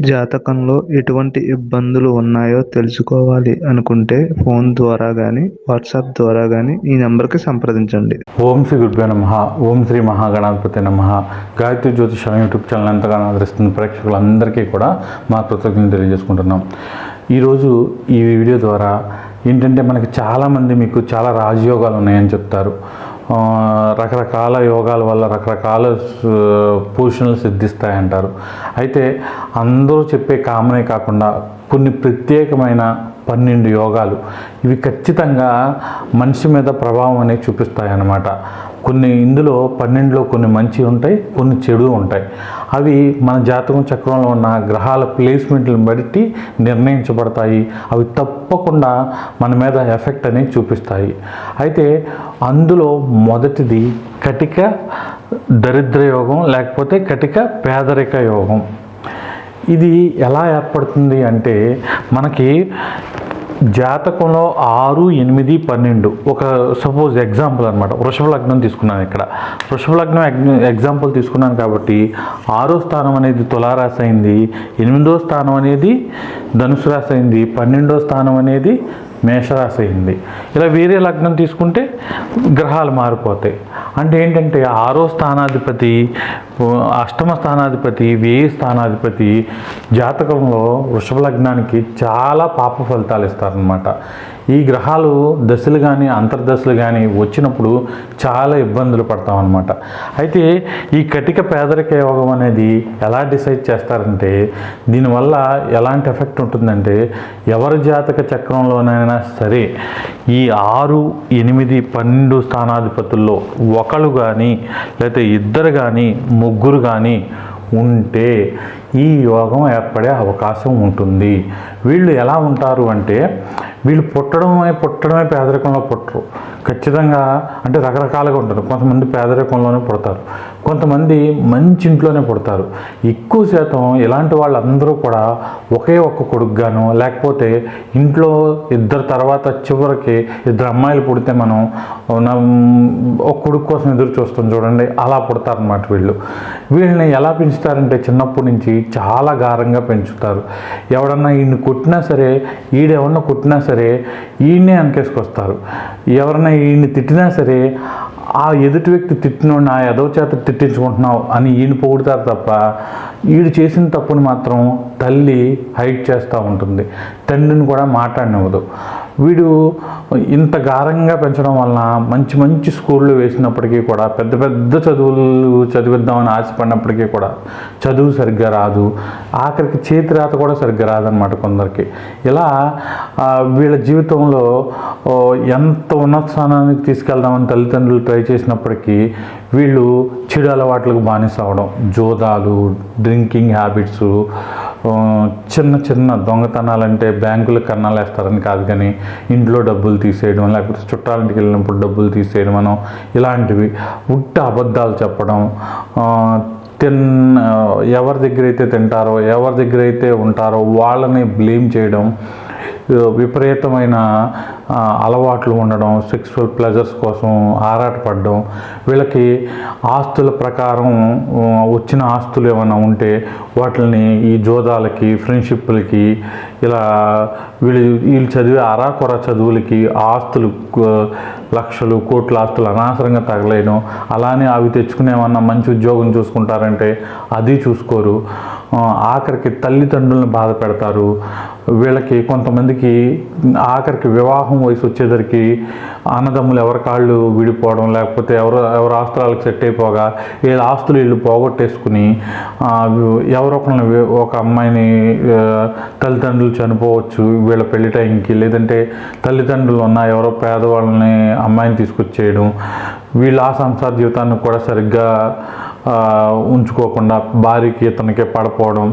జాతకంలో ఎటువంటి ఇబ్బందులు ఉన్నాయో తెలుసుకోవాలి అనుకుంటే ఫోన్ ద్వారా కానీ వాట్సాప్ ద్వారా కానీ ఈ నెంబర్కి సంప్రదించండి. ఓం శ్రీ గురుభ్యో నమ. ఓం శ్రీ మహాగణాధిపతి నమ. గాయత్రి జ్యోతిషం యూట్యూబ్ ఛానల్ ఎంతగానో ఆదరిస్తున్న ప్రేక్షకులందరికీ కూడా మా కృతజ్ఞతలు తెలియజేసుకుంటున్నాం. ఈరోజు ఈ వీడియో ద్వారా ఏంటంటే మనకి చాలామంది మీకు చాలా రాజయోగాలు ఉన్నాయని చెప్తారు. రకరకాల యోగాల వల్ల రకరకాల పూషణలు సిద్ధిస్తాయంటారు. అయితే అందరూ చెప్పే కామనే కాకుండా కొన్ని ప్రత్యేకమైన పన్నెండు యోగాలు ఇవి ఖచ్చితంగా మనిషి మీద ప్రభావం అనేది చూపిస్తాయి అన్నమాట కొన్ని ఇందులో పన్నెండులో కొన్ని మంచి ఉంటాయి కొన్ని చెడు ఉంటాయి. అవి మన జాతకం చక్రంలో ఉన్న గ్రహాల ప్లేస్మెంట్లను బట్టి నిర్ణయించబడతాయి. అవి తప్పకుండా మన మీద ఎఫెక్ట్ అనేది చూపిస్తాయి. అయితే అందులో మొదటిది కటిక దరిద్ర యోగం లేకపోతే కటిక పేదరిక యోగం. ఇది ఎలా ఏర్పడుతుంది అంటే మనకి జాతకంలో ఆరు ఎనిమిది పన్నెండు. ఒక సపోజ్ ఎగ్జాంపుల్ అనమాట వృషభ లగ్నం తీసుకున్నాను ఇక్కడ. వృషభ లగ్నం ఎగ్జాంపుల్ తీసుకున్నాను కాబట్టి ఆరో స్థానం అనేది తులారాశి అయింది ఎనిమిదో స్థానం అనేది ధనుసు రాశి అయింది పన్నెండో స్థానం అనేది మేషరాశి అయింది. ఇలా వేరే లగ్నం తీసుకుంటే గ్రహాలు మారిపోతాయి. అంటే ఏంటంటే ఆరో స్థానాధిపతి అష్టమ స్థానాధిపతి వేయి స్థానాధిపతి జాతకంలో వృషభ లగ్నానికి చాలా పాప ఫలితాలు ఇస్తారనమాట ఈ గ్రహాలు దశలు కానీ అంతర్దశలు కానీ వచ్చినప్పుడు చాలా ఇబ్బందులు పడతాం అనమాట అయితే ఈ కటిక పేదరిక యోగం అనేది ఎలా డిసైడ్ చేస్తారంటే దీనివల్ల ఎలాంటి ఎఫెక్ట్ ఉంటుందంటే ఎవరి జాతక చక్రంలోనైనా సరే ఈ ఆరు ఎనిమిది పన్నెండు స్థానాధిపతుల్లో ఒకళ్ళు కానీ లేకపోతే ఇద్దరు కానీ ముగ్గురు కానీ ఉంటే ఈ యోగం ఏర్పడే అవకాశం ఉంటుంది. వీళ్ళు ఎలా ఉంటారు అంటే వీళ్ళు పుట్టడమే పుట్టడమే పేదరికంలో పుట్టరు. ఖచ్చితంగా అంటే రకరకాలుగా ఉంటారు. కొంతమంది పేదరికంలోనే పుడతారు. కొంతమంది మంచి ఇంట్లోనే పుడతారు. ఎక్కువ శాతం ఇలాంటి వాళ్ళందరూ కూడా ఒకే ఒక్క కొడుకుగాను లేకపోతే ఇంట్లో ఇద్దరు తర్వాత చివరికి ఇద్దరు అమ్మాయిలు పుడితే మనం ఒక కొడుకు కోసం ఎదురు చూస్తాం చూడండి అలా పుడతారనమాట వీళ్ళు. వీళ్ళని ఎలా పెంచుతారంటే చిన్నప్పటి నుంచి చాలా గారంగా పెంచుతారు. ఎవడన్నా ఈయన్ని కొట్టినా సరే ఈడెవరన్నా కొట్టినా సరే ఈయనే వెనకేసుకొస్తారు. ఎవరన్నా ఈయన్ని తిట్టినా సరే ఆ ఎదుటి వ్యక్తి తిట్టినోడిని నా ఎదవ చేత తిట్టించుకుంటున్నావు అని ఈయన పొగుడతారు తప్ప ఈడు చేసిన తప్పును మాత్రం తల్లి హైట్ చేస్తూ ఉంటుంది. తండ్రిని కూడా మాట్లాడనివ్వదు. వీడు ఇంత గారంగా పెంచడం వలన మంచి మంచి స్కూళ్ళు వేసినప్పటికీ కూడా పెద్ద పెద్ద చదువులు చదివిద్దామని ఆశపడినప్పటికీ కూడా చదువు సరిగ్గా రాదు. ఆఖరికి చేతి రాత కూడా సరిగ్గా రాదనమాట కొందరికి. ఇలా వీళ్ళ జీవితంలో ఎంత ఉన్నత స్థానానికి తీసుకెళ్దామని తల్లిదండ్రులు ట్రై చేసినప్పటికీ వీళ్ళు చెడు అలవాట్లకు బానిస అవడం జోదాలు డ్రింకింగ్ హ్యాబిట్స్ చిన్న చిన్న దొంగతనాలంటే బ్యాంకులు కన్నాలు వేస్తారని కాదు కానీ ఇంట్లో డబ్బులు తీసేయడం లేకపోతే చుట్టాలింటికి వెళ్ళినప్పుడు డబ్బులు తీసేయడం మనం ఇలాంటివి ఉట్ట అబద్ధాలు చెప్పడం తిన్ ఎవరి దగ్గర అయితే తింటారో ఎవరి దగ్గర అయితే ఉంటారో వాళ్ళని బ్లేమ్ చేయడం విపరీతమైన అలవాట్లు ఉండడం సెక్సువల్ ప్లెజర్స్ కోసం ఆరాటపడడం వీళ్ళకి ఆస్తుల ప్రకారం వచ్చిన ఆస్తులు ఏమైనా ఉంటే వాటిని ఈ జోదాలకి ఫ్రెండ్షిప్లకి ఇలా వీళ్ళు వీళ్ళు చదివే అరాకొర చదువులకి ఆస్తులు లక్షలు కోట్ల ఆస్తులు అనవసరంగా తగలేయడం అలానే అవి తెచ్చుకునేమన్నా మంచి ఉద్యోగం చూసుకుంటారంటే అది చూసుకోరు. ఆఖరికి తల్లిదండ్రులను బాధ పెడతారు. వీళ్ళకి కొంతమందికి ఆఖరికి వివాహం వయసు వచ్చేసరికి అన్నదమ్ములు ఎవరి కాళ్ళు విడిపోవడం లేకపోతే ఎవరు ఎవరు ఆస్తులకు సెట్ అయిపోగా వీళ్ళ ఆస్తులు వీళ్ళు పోగొట్టేసుకుని ఎవరొకరిని ఒక అమ్మాయిని తల్లిదండ్రులు చనిపోవచ్చు వీళ్ళ పెళ్ళి టైంకి లేదంటే తల్లిదండ్రులు ఉన్న ఎవరో పేదవాళ్ళని అమ్మాయిని తీసుకొచ్చేయడం వీళ్ళ ఆ సంసార జీవితాన్ని కూడా సరిగ్గా ఉంచుకోకుండా భార్యకి ఇతనికి పడిపోవడం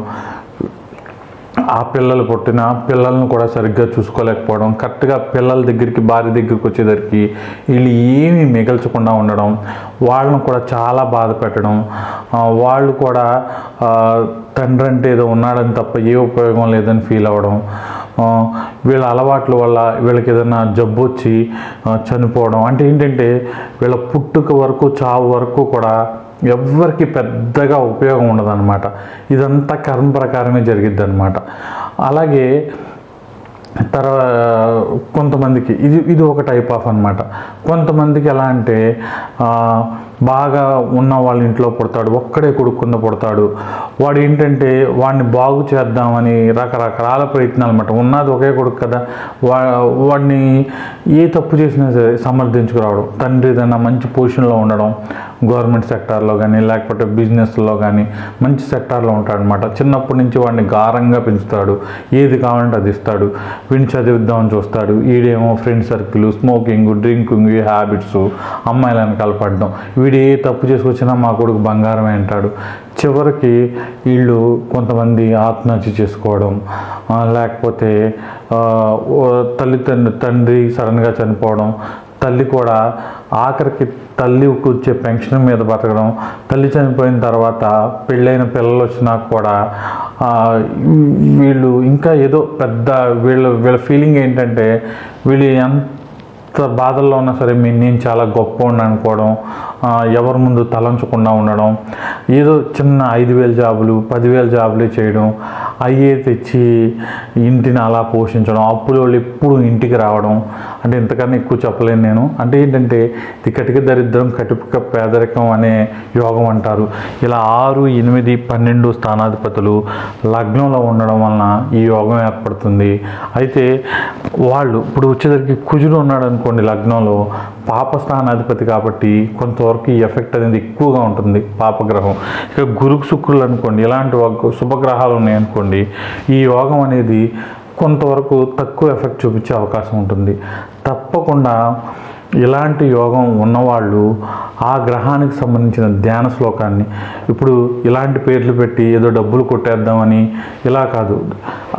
ఆ పిల్లలు పుట్టిన పిల్లల్ని కూడా సరిగ్గా చూసుకోలేకపోవడం కరెక్ట్గా పిల్లల దగ్గరికి భార్య దగ్గరికి వచ్చేసరికి వీళ్ళు ఏమీ మిగల్చకుండా ఉండడం వాళ్ళను కూడా చాలా బాధ పెట్టడం వాళ్ళు కూడా తండ్రి అంటే ఏదో ఉన్నాడని తప్ప ఏ ఉపయోగం లేదని ఫీల్ అవ్వడం వీళ్ళ అలవాట్ల వల్ల వీళ్ళకి ఏదైనా జబ్బు వచ్చి చనిపోవడం అంటే ఏంటంటే వీళ్ళ పుట్టుక వరకు చావు వరకు కూడా ఎవ్వరికి పెద్దగా ఉపయోగం ఉండదన్నమాట. ఇదంతా కర్మ ప్రకారమే జరిగిద్ది అనమాట అలాగే తర్వాత కొంతమందికి ఇది ఇది ఒక టైప్ ఆఫ్ అన్నమాట. కొంతమందికి ఎలా అంటే బాగా ఉన్న వాళ్ళ ఇంట్లో పుడతాడు ఒక్కడే కొడుకున్న పుడతాడు. వాడు ఏంటంటే వాడిని బాగు చేద్దామని రకరకాల ప్రయత్నాలు అనమాట ఉన్నది ఒకే కొడుకు కదా వా వాడిని ఏ తప్పు చేసినా సరే సమర్థించుకురావడం తండ్రి ఏదైనా మంచి పొజిషన్లో ఉండడం గవర్నమెంట్ సెక్టార్లో కానీ లేకపోతే బిజినెస్లో కానీ మంచి సెక్టార్లో ఉంటాడనమాట చిన్నప్పటి నుంచి వాడిని గారంగా పెంచుతాడు ఏది కావాలంటే అది ఇస్తాడు. వీడిని చదివిద్దామని చూస్తాడు ఈడేమో friend circle smoking drinking habits అమ్మాయిలను కలపడడం వీడు ఏ తప్పు చేసుకొచ్చినా మా కొడుకు బంగారమే అంటాడు. చివరికి వీళ్ళు కొంతమంది ఆత్మహత్య చేసుకోవడం లేకపోతే ఆ, తండ్రి సడన్గా చనిపోవడం తల్లి కూడా ఆఖరికి తల్లి వచ్చే పెన్షన్ మీద బతకడం తల్లి చనిపోయిన తర్వాత పెళ్ళైన పిల్లలు వచ్చినా కూడా వీళ్ళు ఇంకా ఏదో పెద్ద వీళ్ళ వీళ్ళ ఫీలింగ్ ఏంటంటే వీళ్ళు ఎంత బాధల్లో ఉన్నా సరే మీ నేను చాలా గొప్ప అనుకోవడం ఎవరి ముందు తలంచకుండా ఉండడం ఏదో చిన్న ఐదు వేల జాబులు పదివేల జాబులు చేయడం అయ్యే తెచ్చి ఇంటిని అలా పోషించడం అప్పులు వాళ్ళు ఎప్పుడు ఇంటికి రావడం అంటే ఇంతకన్నా ఎక్కువ చెప్పలేను నేను. అంటే ఏంటంటే ఇది దరిద్రం కటిపిక పేదరికం అనే యోగం అంటారు. ఇలా ఆరు ఎనిమిది పన్నెండు స్థానాధిపతులు లగ్నంలో ఉండడం వలన ఈ యోగం ఏర్పడుతుంది. అయితే వాళ్ళు ఇప్పుడు వచ్చేసరికి కుజుడు ఉన్నాడు అనుకోండి లగ్నంలో పాపస్థానాధిపతి కాబట్టి కొంతవరకు ఈ ఎఫెక్ట్ అనేది ఎక్కువగా ఉంటుంది పాపగ్రహం. ఇక గురు శుక్రులు అనుకోండి ఇలాంటి శుభగ్రహాలు ఉన్నాయనుకోండి ఈ యోగం అనేది కొంతవరకు తక్కువ ఎఫెక్ట్ చూపించే అవకాశం ఉంటుంది. తప్పకుండా ఇలాంటి యోగం ఉన్నవాళ్ళు ఆ గ్రహానికి సంబంధించిన ధ్యాన శ్లోకాన్ని ఇప్పుడు ఇలాంటి పేర్లు పెట్టి ఏదో డబ్బులు కొట్టేద్దామని ఇలా కాదు.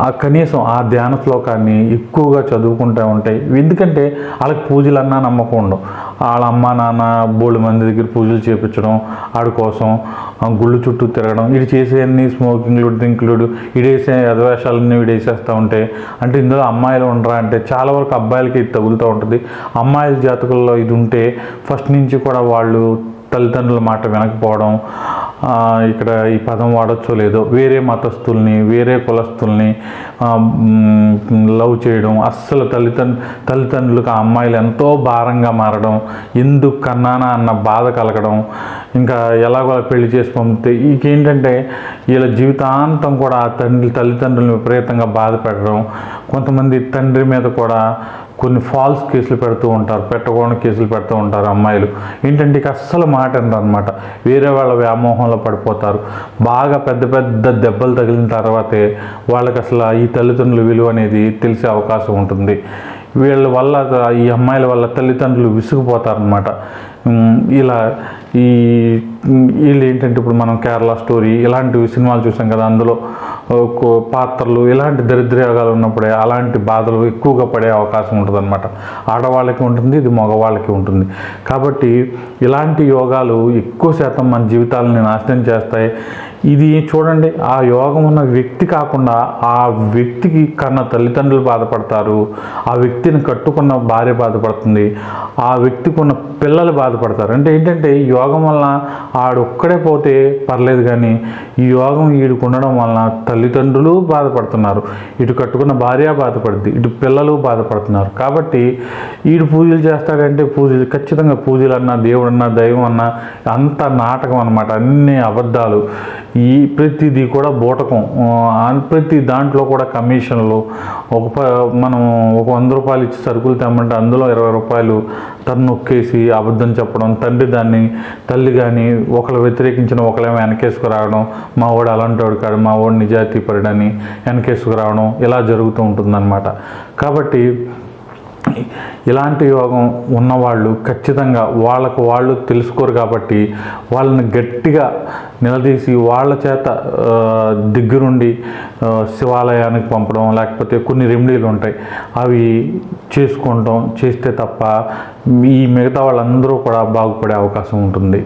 ఆ కనీసం ఆ ధ్యాన శ్లోకాన్ని ఎక్కువగా చదువుకుంటూ ఉంటాయి. ఎందుకంటే వాళ్ళకి పూజలన్నా నమ్మకం ఉండవు. వాళ్ళ అమ్మ నాన్న బోళ్ళు మంది దగ్గర పూజలు చేపించడం ఆడి కోసం గుళ్ళు చుట్టూ తిరగడం ఇటు చేసేవన్నీ స్మోకింగ్లు డ్రింక్లు ఇడేసే యధవేషాలన్నీ ఇడేసేస్తూ ఉంటే అంటే ఇందులో అమ్మాయిలు ఉండరా అంటే చాలా వరకు అబ్బాయిలకి ఇది తగులుతూ ఉంటుంది. అమ్మాయిల జాతకుల్లో ఇది ఉంటే ఫస్ట్ నుంచి కూడా వాళ్ళు తల్లిదండ్రుల మాట వినకపోవడం ఇక్కడ ఈ పదం వాడచ్చో లేదో వేరే మతస్థుల్ని వేరే కులస్తుల్ని లవ్ చేయడం అస్సలు తల్లిదండ్రు తల్లిదండ్రులకు ఆ అమ్మాయిలు ఎంతో భారంగా మారడం ఎందుకు కన్నానా అన్న బాధ కలగడం ఇంకా ఎలాగో పెళ్ళి చేసి పంపితే ఇంకేంటంటే వీళ్ళ జీవితాంతం కూడా ఆ తండ్రి తల్లిదండ్రులను విపరీతంగా బాధ పెట్టడం కొంతమంది తండ్రి మీద కూడా కొన్ని ఫాల్స్ కేసులు పెడుతూ ఉంటారు పెట్టకూడని కేసులు పెడుతూ ఉంటారు అమ్మాయిలు. ఏంటంటే ఇక అస్సలు మాట అనమాట వేరే వాళ్ళ వ్యామోహంలో పడిపోతారు. బాగా పెద్ద పెద్ద దెబ్బలు తగిలిన తర్వాతే వాళ్ళకి అసలు ఈ తల్లిదండ్రుల విలువ అనేది తెలిసే అవకాశం ఉంటుంది. వీళ్ళ వల్ల ఈ అమ్మాయిల వల్ల తల్లిదండ్రులు విసిగిపోతారనమాట ఇలా ఈ వీళ్ళు ఏంటంటే ఇప్పుడు మనం కేరళ స్టోరీ ఇలాంటి సినిమాలు చూసాం కదా అందులో పాత్రలు ఇలాంటి దరిద్రయోగాలు ఉన్నప్పుడే అలాంటి బాధలు ఎక్కువగా పడే అవకాశం ఉంటుంది అనమాట ఆడవాళ్ళకి ఉంటుంది ఇది మగవాళ్ళకి ఉంటుంది. కాబట్టి ఇలాంటి యోగాలు ఎక్కువ శాతం మన జీవితాలని నాశనం చేస్తాయి. ఇది చూడండి ఆ యోగం ఉన్న వ్యక్తి కాకుండా ఆ వ్యక్తికి కన్న తల్లిదండ్రులు బాధపడతారు ఆ వ్యక్తిని కట్టుకున్న భార్య బాధపడుతుంది ఆ వ్యక్తికి ఉన్న పిల్లలు బాధపడతారు. అంటే ఏంటంటే యోగం వలన ఆడొక్కడే పోతే పర్లేదు కానీ ఈ యోగం వీడికి ఉండడం వలన తల్లిదండ్రులు బాధపడుతున్నారు. ఇటు కట్టుకున్న భార్య బాధపడుద్ది ఇటు పిల్లలు బాధపడుతున్నారు. కాబట్టి ఈడు పూజలు చేస్తాడంటే పూజలు ఖచ్చితంగా పూజలు అన్నా దేవుడు అన్నా దైవం అన్నా అంత నాటకం అనమాట అన్ని అబద్ధాలు. ఈ ప్రతిదీ కూడా బూటకం. ప్రతి దాంట్లో కూడా కమిషన్లు. ఒక ప మనం ఒక వంద రూపాయలు ఇచ్చి సరుకులు తెమ్మంటే అందులో ఇరవై రూపాయలు తను నొక్కేసి అబద్ధం చెప్పడం తండ్రి దాన్ని తల్లి కానీ ఒకళ్ళు వ్యతిరేకించిన ఒకళ్ళేమో వెనకేసుకురావడం మా వాడు అలాంటి వాడు కాడు మా వాడు నిజాయితీ పరుడని వెనకేసుకురావడం ఇలా జరుగుతూ ఉంటుందన్నమాట. కాబట్టి ఇలాంటి యోగం ఉన్నవాళ్ళు ఖచ్చితంగా వాళ్ళకు వాళ్ళు తెలుసుకోరు కాబట్టి వాళ్ళని గట్టిగా నిలదీసి వాళ్ళ చేత దగ్గరుండి శివాలయానికి పంపడం లేకపోతే కొన్ని రెమెడీలు ఉంటాయి. అవి చేసుకోవటం చేస్తే తప్ప ఈ మిగతా వాళ్ళందరూ కూడా బాగుపడే అవకాశం ఉంటుంది.